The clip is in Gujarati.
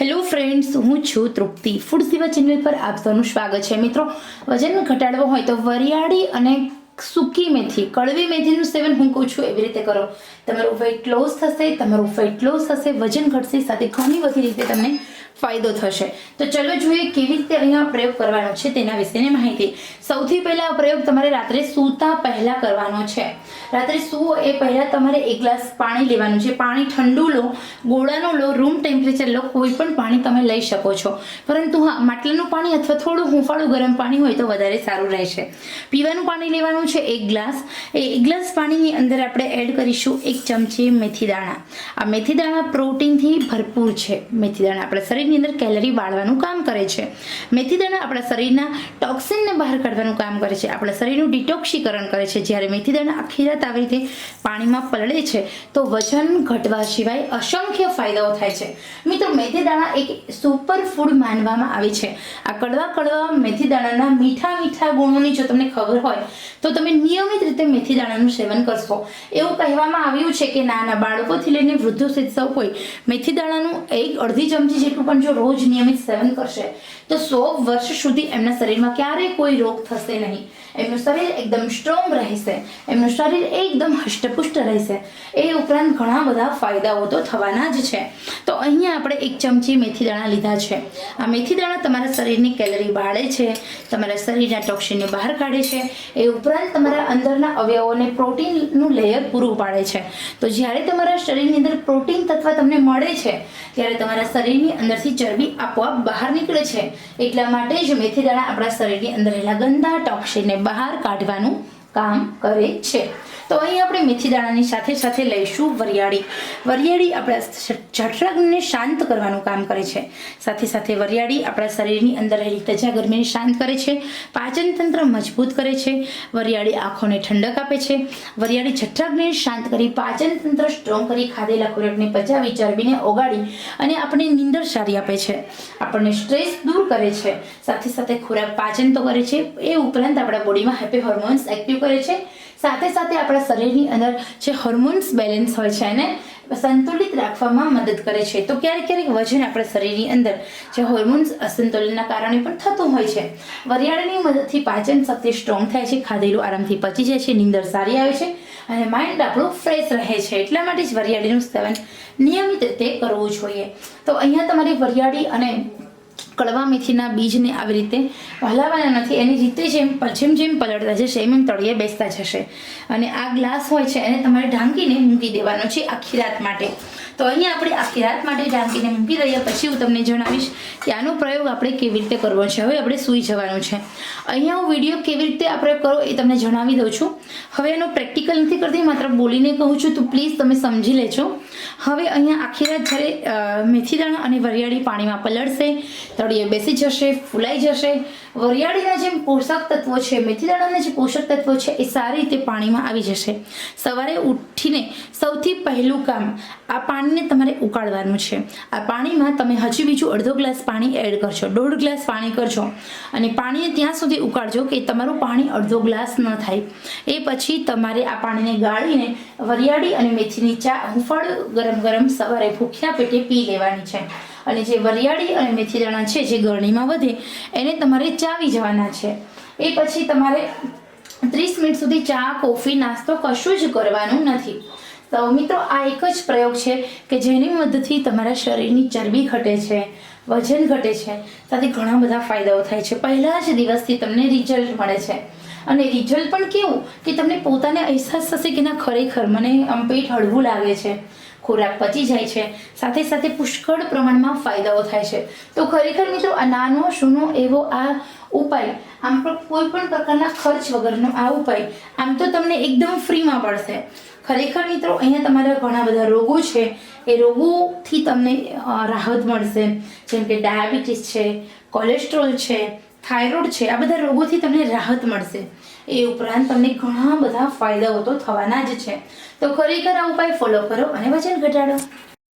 હેલો ફ્રેન્ડ્સ, હું છું તૃપ્તિ. ફૂડ સેવા ચેનલ પર આપ સૌનું સ્વાગત છે. મિત્રો, વજન ઘટાડવો હોય તો વરિયાળી અને સૂકી મેથી, કડવી મેથીનું સેવન હું કહું છું એવી રીતે કરો. તમારું વેઇટ લોસ થશે, તમારું ફેટ લોસ થશે, વજન ઘટશે, સાથે ઘણી બધી રીતે તમને ફાયદો થશે. તો ચલો જોઈએ કેવી રીતે અહીંયા પ્રયોગ કરવાનો છે તેના વિશેની માહિતી. સૌથી પહેલા પ્રયોગ તમારે રાત્રે સૂતા પહેલા કરવાનો છે. રાત્રે સૂવો એ પહેલા તમારે એક ગ્લાસ પાણી લેવાનું છે. પાણી ઠંડુ લો, ગોળાનું લો રૂમ ટેમ્પરેચર લો, કોઈ પણ પાણી તમે લઈ શકો છો. પરંતુ હા, માટલાનું પાણી અથવા થોડું હુંફાળું ગરમ પાણી હોય તો વધારે સારું રહેશે. પીવાનું પાણી લેવાનું છે એક ગ્લાસ. એ એક ગ્લાસ પાણીની અંદર આપણે એડ કરીશું એક ચમચી મેથી દાણા. આ મેથી દાણા પ્રોટીનથી ભરપૂર છે. મેથી દાણા આપણા શરીરની અંદર કેલરી બાળવાનું કામ કરે છે. મેથી દાણા આપણા શરીરના ટોક્સિનને બહાર કાઢવાનું કામ કરે છે. આપણા શરીરનું ડિટોક્સીકરણ કરે છે. જ્યારે મેથી દાણા આખી રાત આવી રીતે પાણીમાં પલળે છે, તો વજન ઘટવા સિવાય અસંખ્ય ફાયદાઓ થાય છે. મિત્રો મેથી દાણા એક સુપર ફૂડ માનવામાં આવે છે. આ કડવા કડવા મેથી દાણાના મીઠા મીઠા ગુણોની જો તમને ખબર હોય, તો તમે નિયમિત રીતે મેથી દાણાનું સેવન કરશો. એવું કહેવામાં આવ્યું છે કે નાના બાળકોથી લઈને વૃદ્ધો સુધી સૌ કોઈ મેથી દાણાનું એક અડધી ચમચી જેટલું પણ જો રોજ નિયમિત સેવન કરશે, તો સો વર્ષ સુધી એમના શરીરમાં ક્યારેય કોઈ રોગ થશે નહીં. એમનું શરીર એકદમ સ્ટ્રોંગ રહેશે એમનું શરીર એકદમ હષ્ટપુષ્ટ રહેશે એ ઉપરાંત ઘણા બધા ફાયદાઓ તો થવાના જ છે તો અહીંયા આપણે એક ચમચી મેથી દાણા લીધા છે આ મેથી દાણા તમારા શરીરની કેલરી બાળે છે તમારા શરીરના ટોક્સિનને બહાર કાઢે છે એ ઉપરાંત તમારા અંદરના અવયવોને પ્રોટીનનું લેયર પૂરું પાડે છે તો જ્યારે તમારા શરીરની અંદર પ્રોટીન તત્વ તમને મળે છે ત્યારે તમારા શરીરની અંદરથી ચરબી આપોઆપ બહાર નીકળે છે એટલા માટે જ મેથી દાણા આપણા શરીરની અંદર રહેલા ગંદા ટોક્સિનને બહાર કાઢવાનું કામ કરે છે. તો અહીં આપણે મેથી દાણાની સાથે સાથે લઈશું વરિયાળી. વરિયાળી આપણા જઠરાગ્નિને શાંત કરવાનું કામ કરે છે. સાથે સાથે વરિયાળી આપણા શરીરની અંદર રહેલી તજા ગરમીને શાંત કરે છે. પાચન તંત્ર મજબૂત કરે છે. વરિયાળી આંખોને ઠંડક આપે છે. વરિયાળી જઠરાગ્નિને શાંત કરી પાચન તંત્ર સ્ટ્રોંગ કરી ખાધેલા ખોરાકને પચાવી, ચરબીને ઓગાળી અને આપણને નીંદર સારી આપે છે. આપણને સ્ટ્રેસ દૂર કરે છે. સાથે સાથે ખોરાક પાચન તો કરે છે. એ ઉપરાંત આપણા બોડીમાં હેપી હોર્મોન્સ એક્ટિવ કરે છે. સાથે સાથે આપણા શરીરની અંદર જે હોર્મોન્સ બેલેન્સ હોય છે એને સંતુલિત રાખવામાં મદદ કરે છે. તો ક્યારેક ક્યારેક વજન આપણા શરીરની અંદર જે હોર્મોન્સ અસંતુલનના કારણે પણ થતું હોય છે. વરિયાળીની મદદથી પાચન શક્તિ સ્ટ્રોંગ થાય છે, ખાધેલું આરામથી પચી જાય છે, નીંદર સારી આવે છે અને માઇન્ડ આપણું ફ્રેશ રહે છે. એટલા માટે જ વરિયાળીનું સેવન નિયમિત રીતે કરવું જોઈએ. તો અહીંયા તમારી વરિયાળી અને કડવા મેથીના બીજને આવી રીતે હલાવવાના નથી. એની રીતે જેમ જેમ જેમ પલળતા જશે, એમ એમ તળિયે બેસતા જશે. અને આ ગ્લાસ હોય છે, એને તમારે ઢાંકીને મૂકી દેવાનો છે આખી રાત માટે. તો અહીંયા આપણે આખી રાત માટે ઢાંકીને મૂકી દઈએ, પછી હું તમને જણાવીશ કે આનો પ્રયોગ આપણે કેવી રીતે કરવો છે. હવે આપણે સૂઈ જવાનું છે. અહીંયા હું વીડિયો કેવી રીતે આપણે કરો એ તમને જણાવી દઉં છું. હવે એનો પ્રેક્ટિકલ નથી કરતી, માત્ર બોલીને કહું છું, તો પ્લીઝ તમે સમજી લેજો. હવે અહીંયા આખી રાત જ્યારે મેથી દાણા અને વરિયાળી પાણીમાં પલળશે, તળિયે બેસી જશે, ફૂલાઈ જશે. વરિયાળીના જે પોષક તત્વો છે, મેથી દાણાના જે પોષક તત્વો છે, એ સારી રીતે પાણીમાં આવી જશે. સવારે ઉઠીને સૌથી પહેલું કામ આ પાણીને તમારે ઉકાળવાનું છે. આ પાણીમાં તમે હજી બીજું અડધો ગ્લાસ પાણી એડ કરશો દોઢ ગ્લાસ પાણી કરશો અને પાણીને ત્યાં સુધી ઉકાળજો કે તમારું પાણી અડધો ગ્લાસ ન થાય. એ પછી તમારે આ પાણીને ગાળીને વરિયાળી અને મેથીની ચા હુંફાળ ગરમ ગરમ સવારે ભૂખ્યા પેટે પી લેવાની છે. અને જે વરિયાળી અને મેથી દાણા છે, જે ગરણીમાં વધે, એને તમારે ચાવી જવાના છે. એ પછી તમારે ત્રીસ મિનિટ સુધી ચા, કોફી, નાસ્તો કશું જ કરવાનું નથી. તો મિત્રો, આ એક જ પ્રયોગ છે કે જેની મદદથી તમારા શરીરની ચરબી ઘટે છે, વજન ઘટે છે સાથે ઘણા બધા ફાયદાઓ થાય છે. પહેલા જ દિવસથી તમને રિઝલ્ટ મળે છે. અને રિઝલ્ટ પણ કેવું કે તમને પોતાને અહેસાસ થશે કે ના, ખરેખર મને આમ પેટ હળવું લાગે છે, ખોરાક પચી જાય છે, સાથે સાથે પુષ્કળ પ્રમાણમાં ફાયદાઓ થાય છે. તો ખરેખર મિત્રો, આ નાનો સૂનો એવો આ ઉપાય, આમ પણ કોઈ પણ પ્રકારના ખર્ચ વગરનો આ ઉપાય, આમ તો તમને એકદમ ફ્રીમાં પડશે ખરેખર મિત્રો, અહીંયા તમારા ઘણા બધા રોગો છે. એ રોગોથી તમને રાહત મળશે. જેમ કે ડાયાબિટીસ છે, કોલેસ્ટ્રોલ છે, થાઇરોઇડ છે, આ બધા રોગોથી તમને રાહત મળશે. એ ઉપરાંત તમને ઘણા બધા ફાયદાઓ તો થવાના જ છે. તો ખરેખર આ ઉપાય ફોલો કરો અને વજન ઘટાડો.